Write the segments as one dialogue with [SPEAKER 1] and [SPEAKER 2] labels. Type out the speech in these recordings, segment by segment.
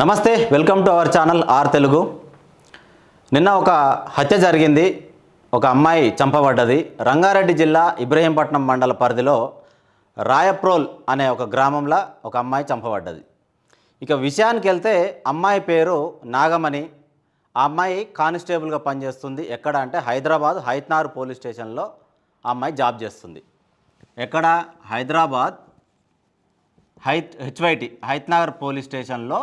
[SPEAKER 1] నమస్తే welcome to our channel R Telugu. నిన్న ఒక హత్య జరిగింది. ఒక అమ్మాయి చంపబడ్డది. రంగారెడ్డి జిల్లా ఇబ్రహీంపట్నం మండల పరిధిలో రాయప్రోల్ అనే ఒక గ్రామంలో ఒక అమ్మాయి చంపబడ్డది. ఇక విషయానికి వెళ్తే అమ్మాయి పేరు నాగమణి. ఆ అమ్మాయి కానిస్టేబుల్గా పనిచేస్తుంది. ఎక్కడ అంటే హైదరాబాద్ హైత్నార్ పోలీస్ స్టేషన్లో ఆ అమ్మాయి జాబ్ చేస్తుంది. ఎక్కడ? హైదరాబాద్ హైత్ హెచ్వైటి హైత్నగర్ పోలీస్ స్టేషన్లో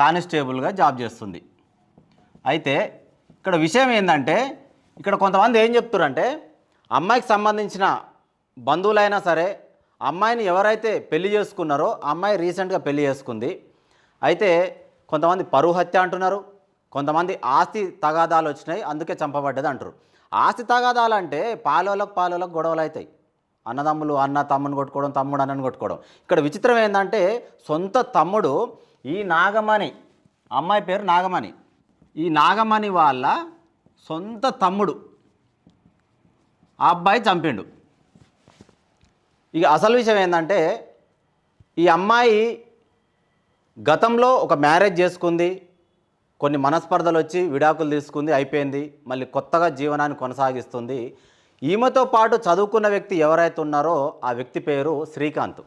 [SPEAKER 1] కానిస్టేబుల్గా జాబ్ చేస్తుంది. అయితే ఇక్కడ విషయం ఏంటంటే ఇక్కడ కొంతమంది ఏం చెప్తారంటే అమ్మాయికి సంబంధించిన బంధువులైనా సరే అమ్మాయిని ఎవరైతే పెళ్ళి చేసుకున్నారో అమ్మాయి రీసెంట్గా పెళ్ళి చేసుకుంది. అయితే కొంతమంది పరువు హత్య అంటున్నారు కొంతమంది ఆస్తి తగాదాలు వచ్చినాయి అందుకే చంపబడ్డది అంటారు. ఆస్తి తగాదాలు అంటే పాలోలకు పాలోలకు గొడవలు అవుతాయి అన్నదమ్ములు అన్న తమ్ముని కొట్టుకోవడం తమ్ముడు అన్నని కొట్టుకోవడం. ఇక్కడ విచిత్రం ఏంటంటే సొంత తమ్ముడు ఈ నాగమణి అమ్మాయి పేరు నాగమణి. ఈ నాగమణి వాళ్ళ సొంత తమ్ముడు. ఆ అబ్బాయి చంపిండు. ఇక అసలు విషయం ఏంటంటే ఈ అమ్మాయి గతంలో ఒక మ్యారేజ్ చేసుకుంది కొన్ని మనస్పర్ధలు వచ్చి విడాకులు తీసుకుంది అయిపోయింది మళ్ళీ కొత్తగా జీవనాన్ని కొనసాగిస్తుంది. ఈమెతో పాటు చదువుకున్న వ్యక్తి ఎవరైతే ఉన్నారో ఆ వ్యక్తి పేరు శ్రీకాంత్.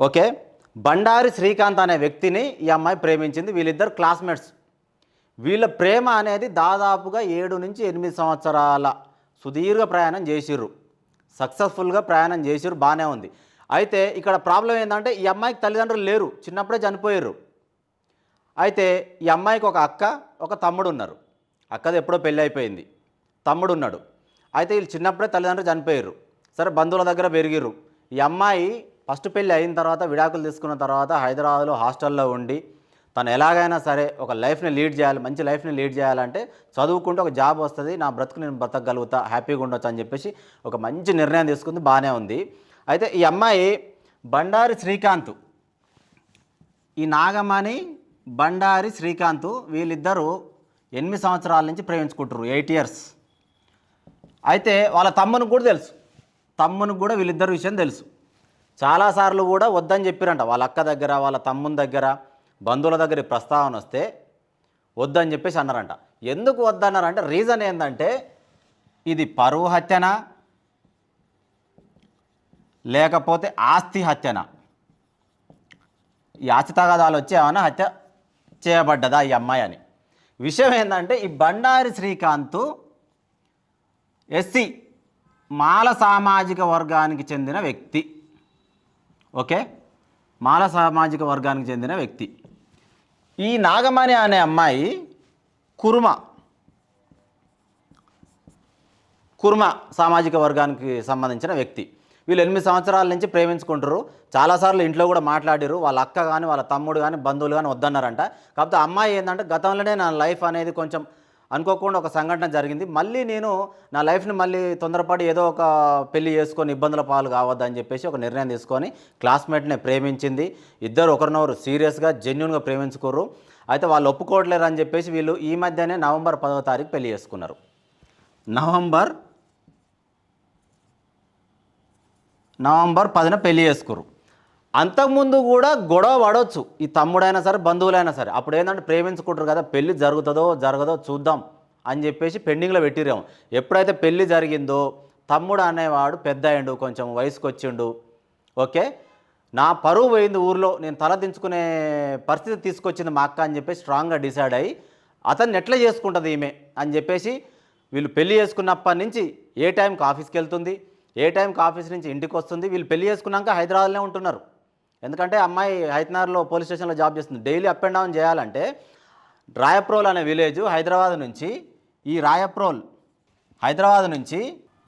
[SPEAKER 1] ఓకే? బండారి శ్రీకాంత్ అనే వ్యక్తిని ఈ అమ్మాయి ప్రేమించింది. వీళ్ళిద్దరు క్లాస్మేట్స్. వీళ్ళ ప్రేమ అనేది దాదాపుగా ఏడు నుంచి ఎనిమిది సంవత్సరాల సుదీర్ఘ ప్రయాణం చేసిర్రు. సక్సెస్ఫుల్గా ప్రయాణం చేసిర్రు. బాగానే ఉంది. అయితే ఇక్కడ ప్రాబ్లం ఏంటంటే ఈ అమ్మాయికి తల్లిదండ్రులు లేరు. చిన్నప్పుడే చనిపోయారు అయితే ఈ అమ్మాయికి ఒక అక్క ఒక తమ్ముడు ఉన్నారు. అక్కది ఎప్పుడో పెళ్ళి అయిపోయింది. తమ్ముడు ఉన్నాడు. అయితే వీళ్ళు చిన్నప్పుడే తల్లిదండ్రులు చనిపోయారు సరే బంధువుల దగ్గర పెరిగిర్రు. ఈ అమ్మాయి ఫస్ట్ పెళ్ళి అయిన తర్వాత విడాకులు తీసుకున్న తర్వాత హైదరాబాద్లో హాస్టల్లో ఉండి తను ఎలాగైనా సరే ఒక లైఫ్ని లీడ్ చేయాలి మంచి లైఫ్ని లీడ్ చేయాలంటే చదువుకుంటే ఒక జాబ్ వస్తుంది నా బ్రతుకు నేను బ్రతకగలుగుతా హ్యాపీగా ఉండొచ్చు అని చెప్పేసి ఒక మంచి నిర్ణయం తీసుకుంది బాగానే ఉంది. అయితే ఈ అమ్మాయి బండారి శ్రీకాంత్. ఈ నాగమణి బండారి శ్రీకాంత్ వీళ్ళిద్దరూ ఎనిమిది సంవత్సరాల నుంచి ప్రేమించుకుంటారు ఎయిట్ ఇయర్స్. అయితే వాళ్ళ తమ్మునికి కూడా తెలుసు తమ్మునికి కూడా వీళ్ళిద్దరు విషయం తెలుసు. చాలాసార్లు కూడా వద్దని చెప్పారంట. వాళ్ళ అక్క దగ్గర వాళ్ళ తమ్ముని దగ్గర బంధువుల దగ్గర ప్రస్తావన వస్తే వద్దని చెప్పేసి అన్నారంట. ఎందుకు వద్దన్నారంటే రీజన్ ఏంటంటే ఇది పరువు హత్యనా? లేకపోతే ఆస్తి హత్యన? ఈ ఆస్తి తగాదాలు వచ్చి హత్య చేయబడ్డదా ఈ అమ్మాయి అని. విషయం ఏంటంటే ఈ బండారి శ్రీకాంత్ ఎస్సీ మాల సామాజిక వర్గానికి చెందిన వ్యక్తి. ఓకే? మాల సామాజిక వర్గానికి చెందిన వ్యక్తి. ఈ నాగమణి అనే అమ్మాయి కుర్మ. కుర్మ సామాజిక వర్గానికి సంబంధించిన వ్యక్తి. వీళ్ళు ఎనిమిది సంవత్సరాల నుంచి ప్రేమించుకుంటారు చాలాసార్లు ఇంట్లో కూడా మాట్లాడారు వాళ్ళ అక్క కానీ వాళ్ళ తమ్ముడు కానీ బంధువులు కానీ వద్దన్నారంట. కాకపోతే అమ్మాయి ఏంటంటే గతంలోనే నా లైఫ్ అనేది కొంచెం అనుకోకుండా ఒక సంఘటన జరిగింది. మళ్ళీ నేను నా లైఫ్ని మళ్ళీ తొందరపడి ఏదో ఒక పెళ్ళి చేసుకొని ఇబ్బందుల పాలు కావద్దని చెప్పేసి ఒక నిర్ణయం తీసుకొని క్లాస్మేట్ని ప్రేమించింది. ఇద్దరు ఒకరినొకరు సీరియస్గా జెన్యున్గా ప్రేమించుకోరు అయితే వాళ్ళు ఒప్పుకోవట్లేరు అని చెప్పేసి వీళ్ళు ఈ మధ్యనే నవంబర్ పదవ తారీఖు పెళ్ళి చేసుకున్నారు. నవంబర్ నవంబర్ పదిన పెళ్ళి చేసుకురు అంతకుముందు కూడా గొడవ పడవచ్చు ఈ తమ్ముడైనా సరే బంధువులైనా సరే. అప్పుడు ఏంటంటే ప్రేమించుకుంటారు కదా పెళ్ళి జరుగుతుందో జరగదో చూద్దాం అని చెప్పేసి పెండింగ్లో పెట్టిరేమో ఎప్పుడైతే పెళ్ళి జరిగిందో తమ్ముడు అనేవాడు పెద్ద అయ్యిండు కొంచెం వయసుకు వచ్చిండు ఓకే? నా పరువు పోయింది ఊర్లో నేను తల దించుకునే పరిస్థితి తీసుకొచ్చింది మా అక్క అని చెప్పేసి స్ట్రాంగ్గా డిసైడ్ అయ్యి అతన్ని ఎట్లా చేసుకుంటుంది ఈమె అని చెప్పేసి వీళ్ళు పెళ్ళి చేసుకున్నప్పటి నుంచి ఏ టైంకి ఆఫీస్కి వెళ్తుంది ఏ టైంకి ఆఫీస్ నుంచి ఇంటికి వస్తుంది వీళ్ళు పెళ్ళి చేసుకున్నాక హైదరాబాద్లోనే ఉంటున్నారు. ఎందుకంటే అమ్మాయి హైదరాబాద్లో పోలీస్ స్టేషన్లో జాబ్ చేస్తుంది. డైలీ అప్ అండ్ డౌన్ చేయాలంటే రాయప్రోల్ అనే విలేజ్ హైదరాబాద్ నుంచి ఈ రాయప్రోల్ హైదరాబాద్ నుంచి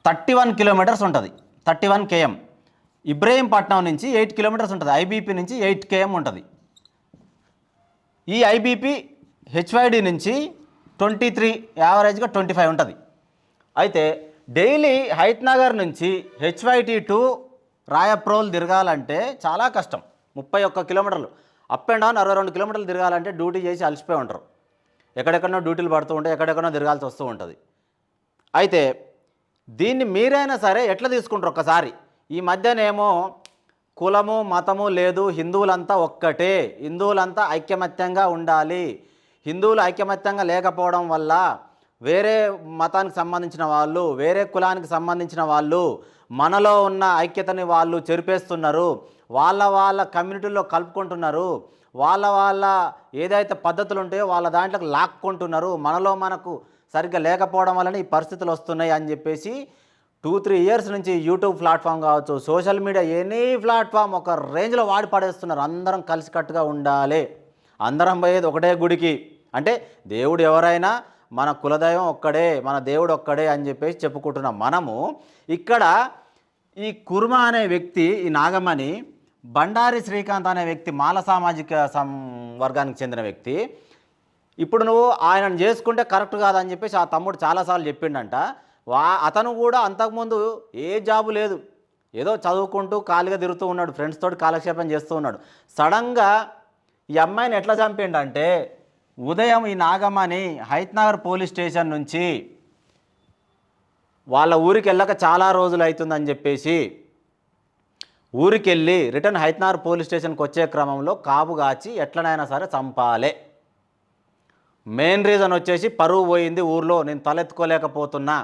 [SPEAKER 1] థర్టీ వన్ కిలోమీటర్స్ ఉంటుంది. థర్టీ వన్ కేఎం ఇబ్రహీంపట్నం నుంచి ఎయిట్ కిలోమీటర్స్ ఉంటుంది. ఐబీపీ నుంచి ఎయిట్ కేఎం ఉంటుంది. ఈ ఐబీపీ హెచ్వైడి నుంచి ట్వంటీ త్రీ యావరేజ్గా ట్వంటీ ఫైవ్ ఉంటుంది. అయితే డైలీ హైత్ నగర్ నుంచి హెచ్వైటీ టు రాయప్రోల్ తిరగాలంటే చాలా కష్టం. ముప్పై ఒక్క కిలోమీటర్లు. అప్ అండ్ డౌన్ అరవై రెండు కిలోమీటర్లు తిరగాలంటే డ్యూటీ చేసి అలసిపోయి ఉంటారు. ఎక్కడెక్కడో డ్యూటీలు పడుతూ ఉంటాయి ఎక్కడెక్కడో తిరగాల్సి వస్తూ ఉంటుంది. అయితే దీన్ని మీరైనా సరే ఎట్లా తీసుకుంటారు ఒక్కసారి? ఈ మధ్యనేమో కులము మతము లేదు హిందువులంతా ఒక్కటే. హిందువులంతా ఐక్యమత్యంగా ఉండాలి. హిందువులు ఐక్యమత్యంగా లేకపోవడం వల్ల వేరే మతానికి సంబంధించిన వాళ్ళు వేరే కులానికి సంబంధించిన వాళ్ళు మనలో ఉన్న ఐక్యతని వాళ్ళు చెరిపేస్తున్నారు. వాళ్ళ వాళ్ళ కమ్యూనిటీలో కలుపుకుంటున్నారు. వాళ్ళ వాళ్ళ ఏదైతే పద్ధతులు ఉంటాయో వాళ్ళ దాంట్లోకి లాక్కుంటున్నారు. మనలో మనకు సరిగ్గా లేకపోవడం వలన ఈ పరిస్థితులు వస్తున్నాయి అని చెప్పేసి టూ త్రీ ఇయర్స్ నుంచి యూట్యూబ్ ప్లాట్ఫామ్ కావచ్చు సోషల్ మీడియా ఎనీ ప్లాట్ఫామ్ ఒక రేంజ్లో వాడి పడేస్తున్నారు. అందరం కలిసికట్టుగా ఉండాలి. అందరం పోయేది ఒకటే గుడికి. అంటే దేవుడు ఎవరైనా మన కులదైవం ఒక్కడే మన దేవుడు ఒక్కడే అని చెప్పేసి చెప్పుకుంటున్నాం. మనము ఇక్కడ ఈ కుర్మ అనే వ్యక్తి ఈ నాగమణి బండారి శ్రీకాంత్ అనే వ్యక్తి మాల సామాజిక సం వర్గానికి చెందిన వ్యక్తి. ఇప్పుడు నువ్వు ఆయనను చేసుకుంటే కరెక్ట్ కాదని చెప్పేసి ఆ తమ్ముడు చాలాసార్లు చెప్పిండంట. వా అతను కూడా అంతకుముందు ఏ జాబు లేదు. ఏదో చదువుకుంటూ ఖాళీగా తిరుగుతూ ఉన్నాడు ఫ్రెండ్స్ తోటి కాలక్షేపం చేస్తూ ఉన్నాడు. సడన్గా ఈ అమ్మాయిని ఎట్లా చంపిండంటే ఉదయం ఈ నాగమ్మని హైత్నగర్ పోలీస్ స్టేషన్ నుంచి వాళ్ళ ఊరికి వెళ్ళక చాలా రోజులు అవుతుందని చెప్పేసి ఊరికెళ్ళి రిటర్న్ హైత్నగర్ పోలీస్ స్టేషన్కి వచ్చే క్రమంలో కాపు కాచి ఎట్లనైనా సరే చంపాలే. మెయిన్ రీజన్ వచ్చేసి పరువు పోయింది ఊర్లో నేను తలెత్తుకోలేకపోతున్నా.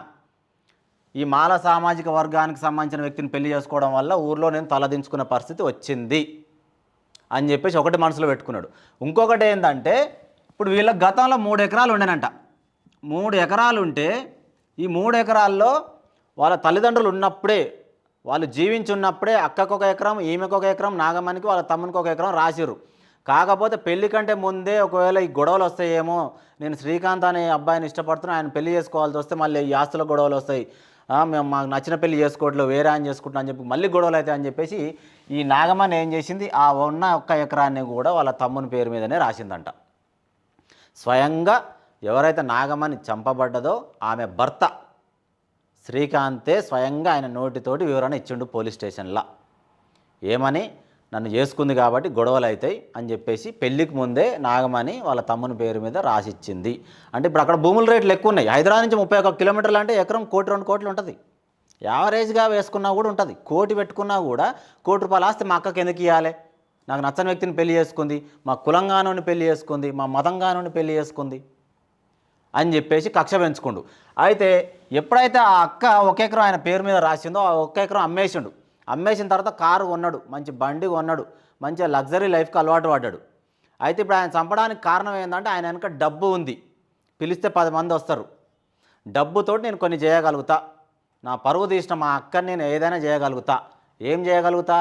[SPEAKER 1] ఈ మాల సామాజిక వర్గానికి సంబంధించిన వ్యక్తిని పెళ్ళి చేసుకోవడం వల్ల ఊర్లో నేను తలదించుకునే పరిస్థితి వచ్చింది అని చెప్పేసి ఒకటి మనసులో పెట్టుకున్నాడు. ఇంకొకటి ఏంటంటే ఇప్పుడు వీళ్ళ గతంలో మూడు ఎకరాలు ఉండేనంట. మూడు ఎకరాలు ఉంటే ఈ మూడు ఎకరాల్లో వాళ్ళ తల్లిదండ్రులు ఉన్నప్పుడే వాళ్ళు జీవించున్నప్పుడే అక్కకు ఒక ఎకరం ఈమెకు ఒక ఎకరం నాగమణికి వాళ్ళ తమ్మునికి ఒక ఎకరం రాసిరు కాకపోతే పెళ్ళి కంటే ముందే ఒకవేళ ఈ గొడవలు వస్తాయేమో నేను శ్రీకాంత్ అనే అబ్బాయిని ఇష్టపడుతున్నా ఆయన పెళ్ళి చేసుకోవాల్సి వస్తే మళ్ళీ ఈ ఆస్తుల గొడవలు వస్తాయి. మేము మాకు నచ్చిన పెళ్ళి చేసుకోవట్లేదు వేరే ఆయన చేసుకుంటున్నా అని చెప్పి మళ్ళీ గొడవలు అవుతాయి అని చెప్పేసి ఈ నాగమణి ఏం చేసింది? ఆ ఉన్న ఒక్క ఎకరాన్ని కూడా వాళ్ళ తమ్ముని పేరు మీదనే రాసిందంట. స్వయంగా ఎవరైతే నాగమణి చంపబడ్డదో ఆమె భర్త శ్రీకాంతే స్వయంగా ఆయన నోటితోటి వివరణ ఇచ్చిండు పోలీస్ స్టేషన్లో. ఏమని? నన్ను చేసుకుంది కాబట్టి గొడవలు అవుతాయి అని చెప్పేసి పెళ్ళికి ముందే నాగమణి వాళ్ళ తమ్ముని పేరు మీద రాసిచ్చింది. అంటే ఇప్పుడు అక్కడ భూముల రేట్లు ఎక్కువ ఉన్నాయి హైదరాబాద్ నుంచి ముప్పై ఒక్క కిలోమీటర్లు అంటే ఎకరం కోటి రెండు కోట్లు ఉంటుంది. యావరేజ్గా వేసుకున్నా కూడా ఉంటుంది. కోటి పెట్టుకున్నా కూడా కోటి రూపాయలు ఆస్తి మా అక్కకి ఎందుకు ఇవ్వాలి నాకు నచ్చని వ్యక్తిని పెళ్ళి చేసుకుంది మా కులంగానోని పెళ్ళి చేసుకుంది మా మతంగానోని పెళ్ళి చేసుకుంది. అని చెప్పేసి కక్ష పెంచుకుండు. అయితే ఎప్పుడైతే ఆ అక్క ఒక ఎకరం ఆయన పేరు మీద రాసిందో ఆ ఒక్క ఎకరం అమ్మేసిండు. అమ్మేసిన తర్వాత కారు కొన్నాడు మంచి బండి కొన్నాడు మంచి లగ్జరీ లైఫ్కి అలవాటు పడ్డాడు. అయితే ఇప్పుడు ఆయన చంపడానికి కారణం ఏంటంటే ఆయన వెనక డబ్బు ఉంది. పిలిస్తే పది మంది వస్తారు. డబ్బుతో నేను కొన్ని చేయగలుగుతా. నా పరువు తీసిన మా అక్కని నేను ఏదైనా చేయగలుగుతా. ఏం చేయగలుగుతా?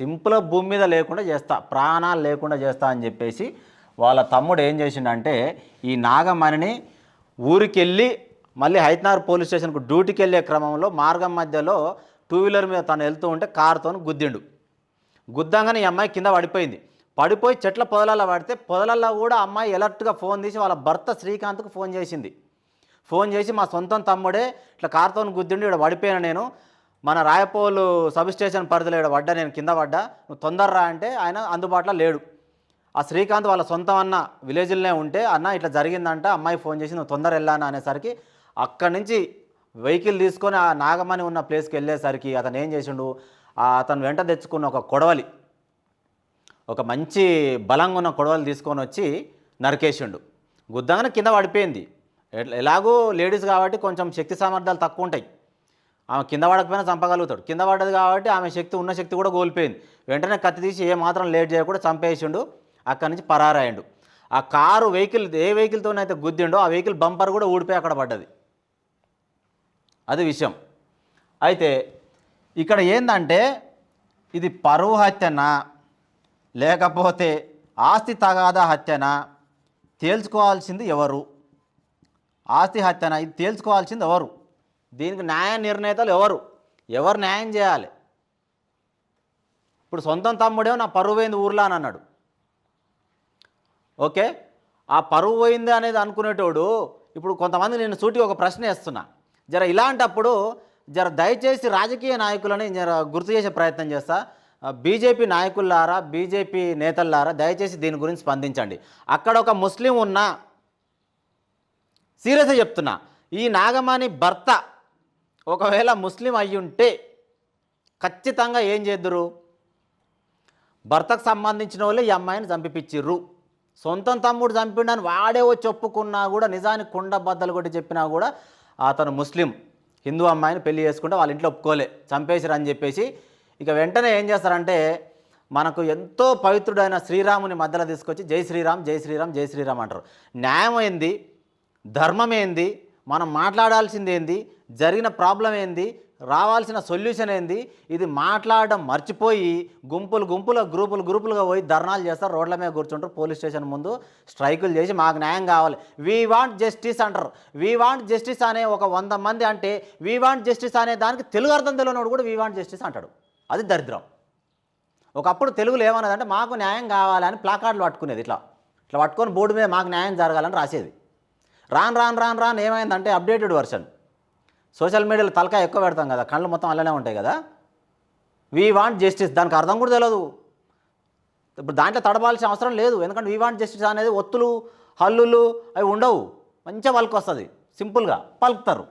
[SPEAKER 1] సింపుల్ భూమి మీద లేకుండా చేస్తా ప్రాణాలు లేకుండా చేస్తా అని చెప్పేసి వాళ్ళ తమ్ముడు ఏం చేసిండంటే ఈ నాగమణిని ఊరికెళ్ళి మళ్ళీ హైతనార్ పోలీస్ స్టేషన్కు డ్యూటీకి వెళ్ళే క్రమంలో మార్గం మధ్యలో టూ వీలర్ మీద తను వెళ్తూ ఉంటే కారుతో గుద్దిండు. గుద్దంగానే ఈ అమ్మాయి కింద పడిపోయింది. పడిపోయి చెట్ల పొదలలో పడితే పొదలలో కూడా అమ్మాయి ఎలర్ట్గా ఫోన్ తీసి వాళ్ళ భర్త శ్రీకాంత్కు ఫోన్ చేసింది. ఫోన్ చేసి మా సొంతం తమ్ముడే ఇట్లా కారుతో గుద్దిండి ఇక్కడ పడిపోయాను నేను. మన రాయపోలు సబ్ స్టేషన్ పరిధిలో ఇక్కడ పడ్డా నేను కింద పడ్డా. నువ్వు తొందరరా అంటే ఆయన అందుబాటులో లేడు. ఆ శ్రీకాంత్ వాళ్ళ సొంతం అన్న విలేజ్లోనే ఉంటే అన్న ఇట్లా జరిగిందంట అమ్మాయి ఫోన్ చేసి నువ్వు తొందర వెళ్ళాను అనేసరికి అక్కడి నుంచి వెహికల్ తీసుకొని ఆ నాగమణి ఉన్న ప్లేస్కి వెళ్ళేసరికి అతను ఏం చేసిండు? అతను వెంట తెచ్చుకున్న ఒక కొడవలి ఒక మంచి బలంగా ఉన్న కొడవలు తీసుకొని వచ్చి నరికేసిండు. గుద్దంగానే కింద పడిపోయింది. ఎలాగో లేడీస్ కాబట్టి కొంచెం శక్తి సామర్థ్యాలు తక్కువ ఉంటాయి. ఆమె కింద పడకపోయినా చంపగలుగుతాడు. కింద పడ్డది కాబట్టి ఆమె శక్తి ఉన్న శక్తి కూడా కోల్పోయింది. వెంటనే కత్తి తీసి ఏ మాత్రం లేట్ చేయకుండా చంపేసిండు. అక్కడి నుంచి పరారాయండు. ఆ కారు వెహికల్ ఏ వెహికల్తోనైతే గుద్దిండో ఆ వెహికల్ బంపర్ కూడా ఊడిపోయి అక్కడ పడ్డది. అది విషయం. అయితే ఇక్కడ ఏంటంటే ఇది పరువు హత్యనా లేకపోతే ఆస్తి తగాదా హత్యనా తేల్చుకోవాల్సింది ఎవరు? ఆస్తి హత్యనా ఇది తేల్చుకోవాల్సింది ఎవరు? దీనికి న్యాయ నిర్ణేతలు ఎవరు? ఎవరు న్యాయం చేయాలి? ఇప్పుడు సొంతం తమ్ముడేమో నా పరువు అయింది ఊర్లో అని అన్నాడు. ఓకే? ఆ పరువు పోయింది అనేది అనుకునేటోడు ఇప్పుడు కొంతమంది నేను సూటి ఒక ప్రశ్న వేస్తున్నా. జర ఇలాంటప్పుడు జర దయచేసి రాజకీయ నాయకులని జర గుర్తు చేసే ప్రయత్నం చేస్తా. బీజేపీ నాయకులారా బీజేపీ నేతల్లారా దయచేసి దీని గురించి స్పందించండి. అక్కడ ఒక ముస్లిం ఉన్నా సీరియస్గా చెప్తున్నా ఈ నాగమాని భర్త ఒకవేళ ముస్లిం అయ్యుంటే ఖచ్చితంగా ఏం చేద్దురు? భర్తకు సంబంధించిన వాళ్ళే ఈ అమ్మాయిని చంపిపిచ్చిర్రు. సొంతం తమ్ముడు చంపిండని వాడే వచ్చి ఒప్పుకున్నా కూడా నిజానికి కుండ బద్దలు కొట్టి చెప్పినా కూడా అతను ముస్లిం. హిందూ అమ్మాయిని పెళ్ళి చేసుకుంటే వాళ్ళ ఇంట్లో ఒప్పుకోలే. చంపేసిరు అని చెప్పేసి ఇక వెంటనే ఏం చేస్తారంటే మనకు ఎంతో పవిత్రుడైన శ్రీరాముని మధ్యలో తీసుకొచ్చి జై శ్రీరామ్ జై శ్రీరామ్ జై శ్రీరామ్ అంటారు. న్యాయం ఏంది? ధర్మం ఏంది? మనం మాట్లాడాల్సింది ఏంది? జరిగిన ప్రాబ్లం ఏంది? రావాల్సిన సొల్యూషన్ ఏంది? ఇది మాట్లాడడం మర్చిపోయి గుంపులు గుంపులు గ్రూపులు గ్రూపులుగా పోయి ధర్నాలు చేస్తారు రోడ్ల మీద కూర్చుంటారు పోలీస్ స్టేషన్ ముందు స్ట్రైకులు చేసి మాకు న్యాయం కావాలి. వీ వాంట్ జస్టిస్ అంటారు. వీ వాంట్ జస్టిస్ అనే ఒక వంద మంది అంటే వీ వాంట్ జస్టిస్ అనే దానికి తెలుగు అర్థం తెలియనోడు కూడా వీ వాంట్ జస్టిస్ అంటాడు. అది దరిద్రం. ఒకప్పుడు తెలుగులో ఏమన్నదంటే మాకు న్యాయం కావాలని ప్లాకార్డులు పట్టుకునేది ఇట్లా. ఇట్లా పట్టుకొని బోర్డు మీద మాకు న్యాయం జరగాలని రాసేది. రాను రాను రాను రాను ఏమైందంటే అప్డేటెడ్ వర్షన్ సోషల్ మీడియాలో తలకాయ ఎక్కువ పెడతాం కదా కళ్ళు మొత్తం అలానే ఉంటాయి కదా. వీ వాంట్ జస్టిస్ దానికి అర్థం కూడా తెలియదు ఇప్పుడు దాంట్లో తడబాల్సిన అవసరం లేదు. ఎందుకంటే వీ వాంట్ జస్టిస్ అనేది ఒత్తులు హల్లులు అవి ఉండవు. మంచిగా పలుకు వస్తుంది. సింపుల్గా పలుకుతారు.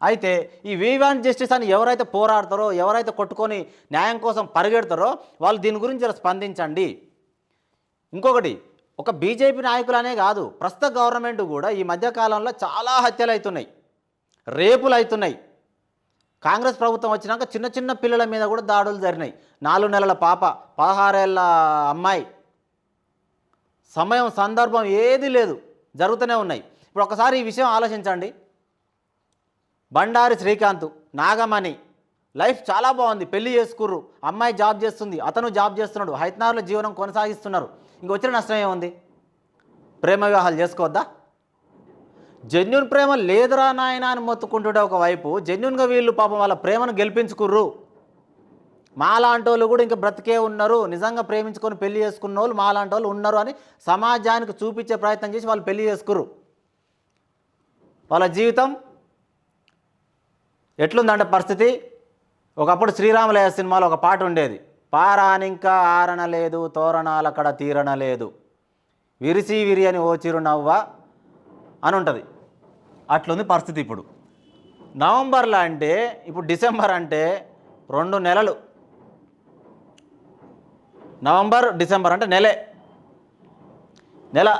[SPEAKER 1] అయితే ఈ వీ వాంట్ జస్టిస్ అని ఎవరైతే పోరాడతారో ఎవరైతే కొట్టుకొని న్యాయం కోసం పరిగెడతారో వాళ్ళు దీని గురించి స్పందించండి. ఇంకొకటి ఒక బీజేపీ నాయకులనే కాదు ప్రస్తుత గవర్నమెంట్ కూడా ఈ మధ్యకాలంలో చాలా హత్యలు అవుతున్నాయి రేపులు అవుతున్నాయి కాంగ్రెస్ ప్రభుత్వం వచ్చినాక చిన్న చిన్న పిల్లల మీద కూడా దాడులు జరిగినాయి. నాలుగు నెలల పాప పదహారేళ్ళ అమ్మాయి. సమయం సందర్భం ఏది లేదు. జరుగుతూనే ఉన్నాయి. ఇప్పుడు ఒకసారి ఈ విషయం ఆలోచించండి. బండారి శ్రీకాంత్ నాగమణి లైఫ్ చాలా బాగుంది. పెళ్ళి చేసుకుర్రు. అమ్మాయి జాబ్ చేస్తుంది. అతను జాబ్ చేస్తున్నాడు. హైదరాబాద్లో జీవనం కొనసాగిస్తున్నారు. ఇంక వచ్చిన నష్టం ఏముంది? ప్రేమ వివాహాలు చేసుకోవద్దా? జెన్యున్ ప్రేమ లేదురా నాయన అని మొత్తుకుంటుంటే ఒకవైపు జెన్యున్గా వీళ్ళు పాపం వాళ్ళ ప్రేమను గెలిపించుకుర్రు. మాలాంటి వాళ్ళు కూడా ఇంకా బ్రతికే ఉన్నారు. నిజంగా ప్రేమించుకొని పెళ్ళి చేసుకున్న వాళ్ళు మాలాంటి వాళ్ళు ఉన్నారు అని సమాజానికి చూపించే ప్రయత్నం చేసి వాళ్ళు పెళ్ళి చేసుకుర్రు. వాళ్ళ జీవితం ఎట్లుందంటే పరిస్థితి? ఒకప్పుడు శ్రీరామలయ సినిమాలో ఒక పాట ఉండేది. పారానింకా ఆరణ లేదు తోరణాలక్కడ తీరణ లేదు. విరిసి విరి అని ఓ చిరునవ్వ అని ఉంటుంది. అట్లుంది పరిస్థితి ఇప్పుడు. నవంబర్లో అంటే ఇప్పుడు డిసెంబర్ అంటే రెండు నెలలు. నవంబర్ డిసెంబర్ అంటే నెలే. నెల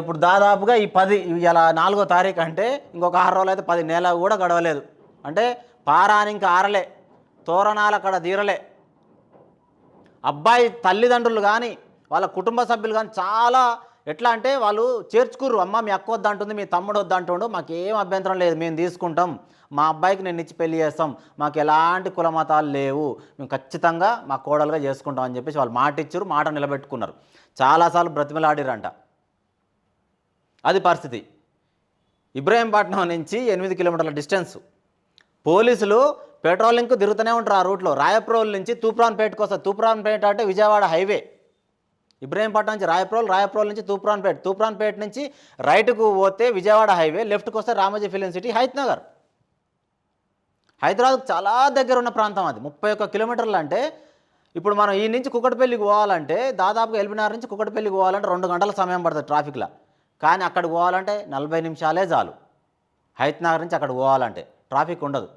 [SPEAKER 1] ఇప్పుడు దాదాపుగా ఈ పది ఇలా నాలుగో తారీఖు అంటే ఇంకొక ఆరు రోజులు అయితే పది నెల కూడా గడవలేదు. అంటే పారాని ఇంకా ఆరలే. తోరణాలు అక్కడ తీరలే. అబ్బాయి తల్లిదండ్రులు కానీ వాళ్ళ కుటుంబ సభ్యులు కానీ చాలా ఎట్లా అంటే వాళ్ళు చేర్చుకుర్రు అమ్మ మీ అక్క వద్దంటుంది మీ తమ్ముడు వద్దంటుండు మాకు ఏం అభ్యంతరం లేదు మేము తీసుకుంటాం. మా అబ్బాయికి నేను ఇచ్చి పెళ్ళి చేస్తాం. మాకు ఎలాంటి కుల మతాలు లేవు. మేము ఖచ్చితంగా మా కోడలుగా చేసుకుంటాం అని చెప్పేసి వాళ్ళు మాట ఇచ్చారు మాట నిలబెట్టుకున్నారు. చాలాసార్లు బ్రతిమలాడిరంట. అది పరిస్థితి. ఇబ్రాహీంపట్నం నుంచి ఎనిమిది కిలోమీటర్ల డిస్టెన్స్. పోలీసులు పెట్రోలింగ్కు తిరుగుతూనే ఉంటారు ఆ రూట్లో. రాయప్రోల్ నుంచి తూప్రాన్పేటకు వస్తారు. తూప్రాన్పేట అంటే విజయవాడ హైవే. ఇబ్రాహీంపట్నం నుంచి రాయప్రోల్ రాయప్రోల్ నుంచి తూప్రాన్పేట తూప్రాన్పేట నుంచి రైట్కు పోతే విజయవాడ హైవే లెఫ్ట్కి వస్తే రామోజీ ఫిలిం సిటీ హైత్నగర్ హైదరాబాద్కు చాలా దగ్గర ఉన్న ప్రాంతం అది. ముప్పై ఒక్క కిలోమీటర్లు అంటే ఇప్పుడు మనం ఈ నుంచి కుక్కటిపల్లికి పోవాలంటే దాదాపుగా ఎల్బినార్ నుంచి కుక్కటిపల్లికి పోవాలంటే రెండు గంటల సమయం పడుతుంది ట్రాఫిక్లో. కానీ అక్కడికి పోవాలంటే నలభై నిమిషాలే చాలు. హైత్నగర్ నుంచి అక్కడికి పోవాలంటే ట్రాఫిక్ ఉండదు.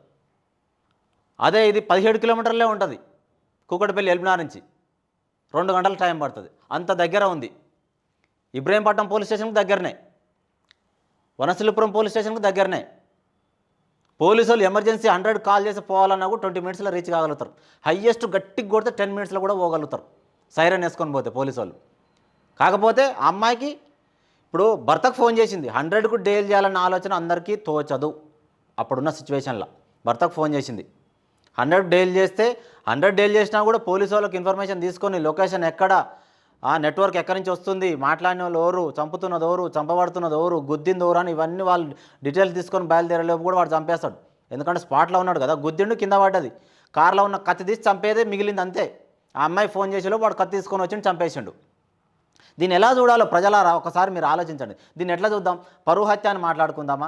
[SPEAKER 1] అదే ఇది పదిహేడు కిలోమీటర్లే ఉంటుంది కుక్కటిపల్లి ఎల్బినార్ నుంచి. రెండు గంటల టైం పడుతుంది. అంత దగ్గర ఉంది. ఇబ్రహీంపట్నం పోలీస్ స్టేషన్కి దగ్గరనే. వనశిలిపురం పోలీస్ స్టేషన్కి దగ్గరనే. పోలీసు వాళ్ళు ఎమర్జెన్సీ హండ్రెడ్ కాల్ చేసి పోవాలన్నా కూడా ట్వంటీ మినిట్స్లో రీచ్ కాగలుగుతారు. హయ్యెస్ట్ గట్టికి కొడితే టెన్ మినిట్స్లో కూడా పోగలుగుతారు. సైరన్ వేసుకొని పోతే పోలీసు వాళ్ళు కాకపోతే ఆ అమ్మాయికి ఇప్పుడు భర్తకు ఫోన్ చేసింది. హండ్రెడ్కు డేల్ చేయాలన్న ఆలోచన అందరికీ తోచదు. అప్పుడున్న సిచ్యువేషన్లో భర్తకు ఫోన్ చేసింది. హండ్రెడ్ డేల్ చేస్తే హండ్రెడ్ డేల్ చేసినా కూడా పోలీసు వాళ్ళకి ఇన్ఫర్మేషన్ తీసుకొని లొకేషన్ ఎక్కడ ఆ నెట్వర్క్ ఎక్కడి నుంచి వస్తుంది మాట్లాడిన వాళ్ళు ఎవరు చంపుతున్నది ఎవరు చంపబడుతున్నది ఎవరు గుద్దింది ఎవరు అని ఇవన్నీ వాళ్ళు డీటెయిల్స్ తీసుకొని బయలుదేరేలోపు కూడా వాడు చంపేస్తాడు. ఎందుకంటే స్పాట్లో ఉన్నాడు కదా గుద్దిండు కింద పడ్డది. కార్లో ఉన్న కత్తి తీసి చంపేదే మిగిలింది అంతే. ఆ అమ్మాయి ఫోన్ చేసేలో వాడు కత్తి తీసుకొని వచ్చి చంపేసిండు. దీన్ని ఎలా చూడాలో ప్రజలారా ఒకసారి మీరు ఆలోచించండి. దీన్ని ఎట్లా చూద్దాం? పరువు హత్య అని మాట్లాడుకుందామా?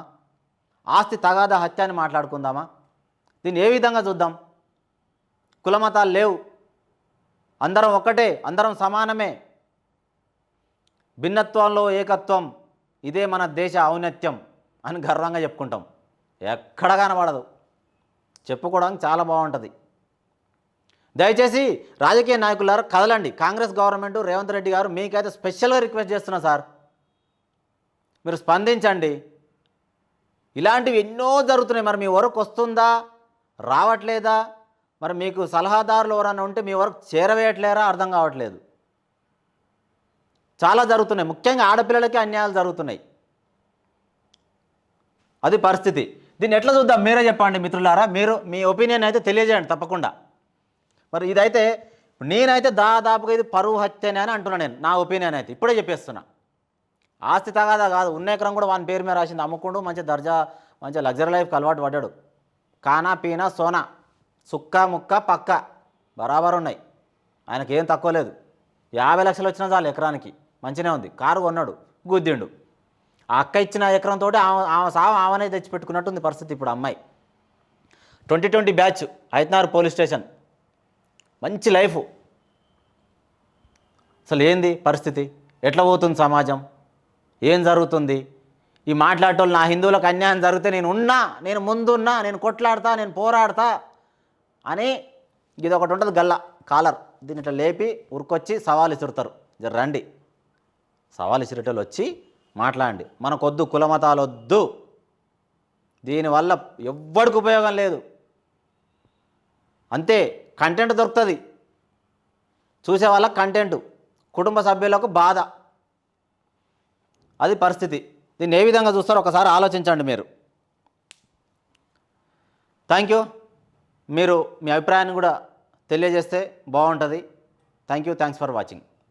[SPEAKER 1] ఆస్తి తగాదా హత్య అని మాట్లాడుకుందామా? దీన్ని ఏ విధంగా చూద్దాం? కులమతాలు లేవు. అందరం ఒక్కటే అందరం సమానమే. భిన్నత్వంలో ఏకత్వం ఇదే మన దేశ ఔన్నత్యం అని గర్వంగా చెప్పుకుంటాం. ఎక్కడ కనబడదు. చెప్పుకోవడానికి చాలా బాగుంటుంది. దయచేసి రాజకీయ నాయకులారు కదలండి. కాంగ్రెస్ గవర్నమెంట్ రేవంత్ రెడ్డి గారు మీకైతే స్పెషల్గా రిక్వెస్ట్ చేస్తున్నా సార్. మీరు స్పందించండి. ఇలాంటివి ఎన్నో జరుగుతున్నాయి. మరి మీ వరకు వస్తుందా? రావట్లేదా? మరి మీకు సలహాదారులు ఎవరన్నా ఉంటే మీ వరకు చేరవేయట్లేరా? అర్థం కావట్లేదు. చాలా జరుగుతున్నాయి. ముఖ్యంగా ఆడపిల్లలకి అన్యాయాలు జరుగుతున్నాయి. అది పరిస్థితి. దీన్ని ఎట్లా చూద్దాం? మీరే చెప్పండి మిత్రులారా. మీరు మీ ఒపీనియన్ అయితే తెలియజేయండి తప్పకుండా. మరి ఇదైతే నేనైతే దాదాపుగా ఇది పరువు హత్యనే అని అంటున్నా నేను. నా ఒపీనియన్ అయితే. ఇప్పుడే చెప్పేస్తున్నా. ఆస్తి తగాదా కాదు. ఉన్న ఎకరం కూడా వాని పేరు మీద రాసింది. అమ్ముకుంటూ మంచి దర్జా మంచి లగ్జరీ లైఫ్కి అలవాటు పడ్డాడు. కానా పీనా సోనా. సుక్క ముక్క పక్క. బరాబర్ ఉన్నాయి ఆయనకి ఏం తక్కువ లేదు. యాభై లక్షలు వచ్చినా చాలు ఎకరానికి. మంచిగా ఉంది. కారు కొన్నాడు. గుద్దిండు. ఆ అక్క ఇచ్చిన ఎకరంతో ఆమె ఆమె సావ ఆమెనే తెచ్చిపెట్టుకున్నట్టుంది పరిస్థితి ఇప్పుడు అమ్మాయి. ట్వంటీ ట్వంటీ బ్యాచ్ ఐతనార్ పోలీస్ స్టేషన్. మంచి లైఫ్. అసలు ఏంది పరిస్థితి? ఎట్లా పోతుంది సమాజం? ఏం జరుగుతుంది? ఈ మాట్లాడటోళ్ళు నా హిందువులకు అన్యాయం జరిగితే నేను ఉన్నా నేను ముందున్నా నేను కొట్లాడతా నేను పోరాడతా అని ఇది ఒకటి ఉంటుంది గల్ల కాలర్. దీని ఇట్లా లేపి ఉరికొచ్చి సవాలు ఇసురుతారు. జర రండి. సవాలు ఇసిరేటోళ్ళు వచ్చి మాట్లాడండి. మనకొద్దు కులమతాలు వద్దు దీనివల్ల ఎవ్వడికి ఉపయోగం లేదు. అంతే కంటెంట్ దొరుకుతుంది. చూసే వాళ్ళకి కంటెంట్ కుటుంబ సభ్యులకు బాధ. అది పరిస్థితి. దీన్ని ఏ విధంగా చూస్తారో ఒకసారి ఆలోచించండి మీరు. థ్యాంక్ యూ మీరు మీ అభిప్రాయాన్ని కూడా తెలియజేస్తే బాగుంటుంది. Thank you thanks for watching